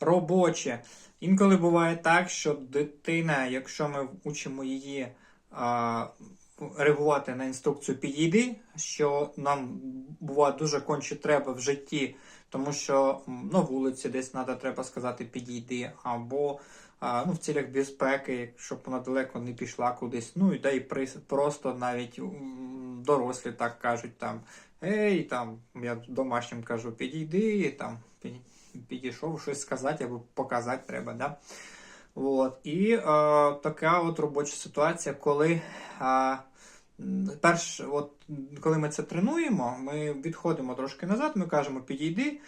робоче. Інколи буває так, що дитина, якщо ми учимо її а, реагувати на інструкцію підійди, що нам буває дуже конче треба в житті, тому що на вулиці десь треба, треба сказати підійди, або а, ну, в цілях безпеки, щоб вона далеко не пішла кудись. Ну і да і просто навіть дорослі так кажуть там. Ей, там, я домашнім кажу, підійди, там, підійшов щось сказати або показати треба, да? От. І е, така от робоча ситуація, коли е, перш, от, коли ми це тренуємо, ми відходимо трошки назад, ми кажемо підійди,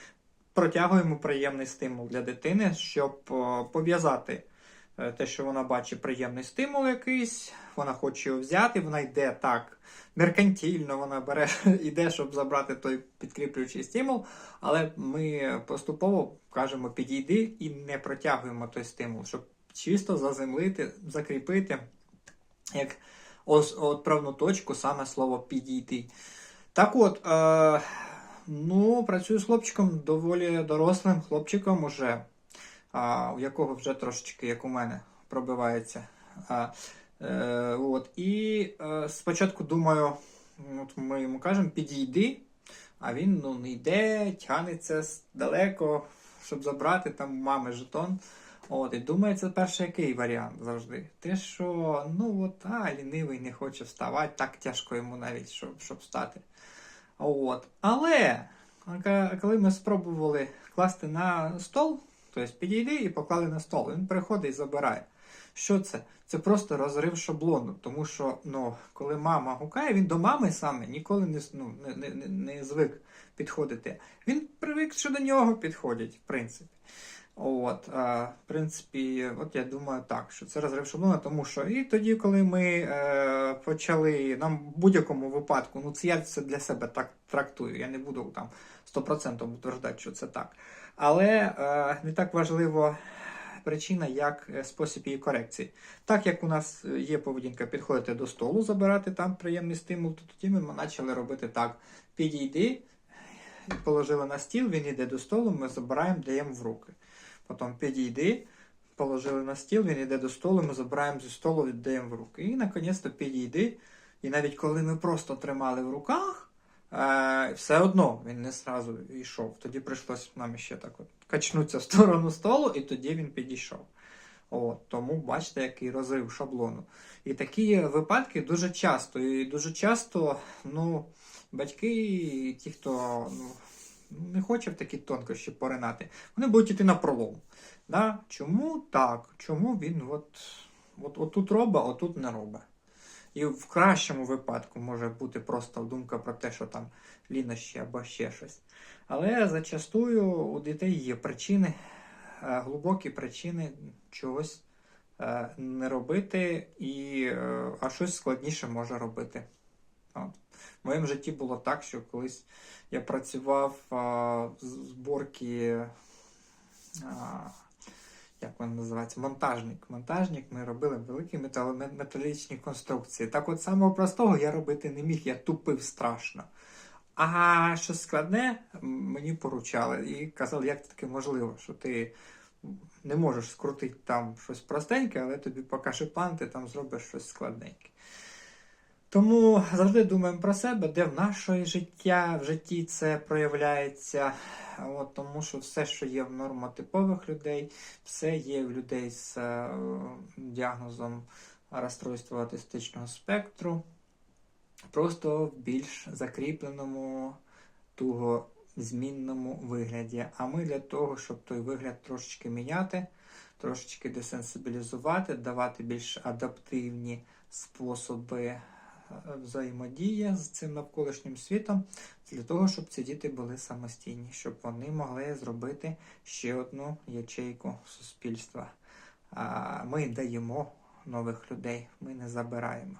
протягуємо приємний стимул для дитини, щоб е, пов'язати те, що вона бачить приємний стимул якийсь, вона хоче його взяти, вона йде так меркантильно, вона бере, йде, щоб забрати той підкріплюючий стимул, але ми поступово кажемо підійди і не протягуємо той стимул, щоб чисто заземлити, закріпити як отправну точку саме слово підійти. Так от, е, ну, працюю з хлопчиком доволі дорослим хлопчиком уже, а, у якого вже трошечки, як у мене, пробивається. А, е, от, і е, спочатку думаю, от ми йому кажемо, підійди, а він ну, не йде, тягнеться далеко, щоб забрати там мами жетон. От, і думає, це перший який варіант завжди. Те, що ну от, а, лінивий не хоче вставати, так тяжко йому навіть, щоб, щоб встати. От. Але коли ми спробували класти на стол, тобто підійди і поклали на стол, він приходить і забирає. Що це? Це просто розрив шаблону, тому що ну, коли мама гукає, він до мами саме ніколи не, ну, не, не, не, звик підходити. Він привик, що до нього підходять, в принципі. От, а, в принципі, от я думаю так, що це розрив шаблона, тому що і тоді, коли ми е, почали, нам в будь-якому випадку, ну це я це для себе так трактую, я не буду там 100% утверждати, що це так. Але е, не так важливо причина, як е, спосіб її корекції. Так як у нас є поведінка підходити до столу, забирати там приємний стимул, то тоді ми почали робити так: підійди, положили на стіл, він йде до столу, ми забираємо, даємо в руки. Потім підійди, положили на стіл, він йде до столу, ми забираємо зі столу, віддаємо в руки. І наконець-то підійди. І навіть коли ми просто тримали в руках, е, все одно він не зразу йшов. Тоді прийшлося нам ще так от качнутися в сторону столу, і тоді він підійшов. От, тому бачите, який розрив шаблону. І такі випадки дуже часто. І дуже часто, ну, батьки, ті, хто ну, не хоче в такі тонкощі поринати, вони будуть йти на пролом. Да? Чому так? Чому він от, от, от тут робить, а тут не робить? І в кращому випадку може бути просто думка про те, що там лінощі або ще щось. Але зачастую у дітей є причини, е, глибокі причини чогось е, не робити, і, е, а щось складніше може робити. В моєму житті було так, що колись я працював а, з зборки, а, як він називається, монтажник. Монтажник, ми робили великі метало- металічні конструкції. Так от самого простого я робити не міг, я тупив страшно. А щось складне мені поручали і казали, як таке можливо, що ти не можеш скрутити там щось простеньке, але тобі покаже план, ти там зробиш щось складненьке. Тому завжди думаємо про себе, де в нашої життя, в житті це проявляється. От, тому що все, що є в нормотипових людей, все є в людей з е, діагнозом розстройства аутистичного спектру, просто в більш закріпленому, туго змінному вигляді. А ми для того, щоб той вигляд трошечки міняти, трошечки десенсибілізувати, давати більш адаптивні способи е, взаємодії з цим навколишнім світом, для того, щоб ці діти були самостійні, щоб вони могли зробити ще одну ячейку суспільства. Ми даємо нових людей, ми не забираємо.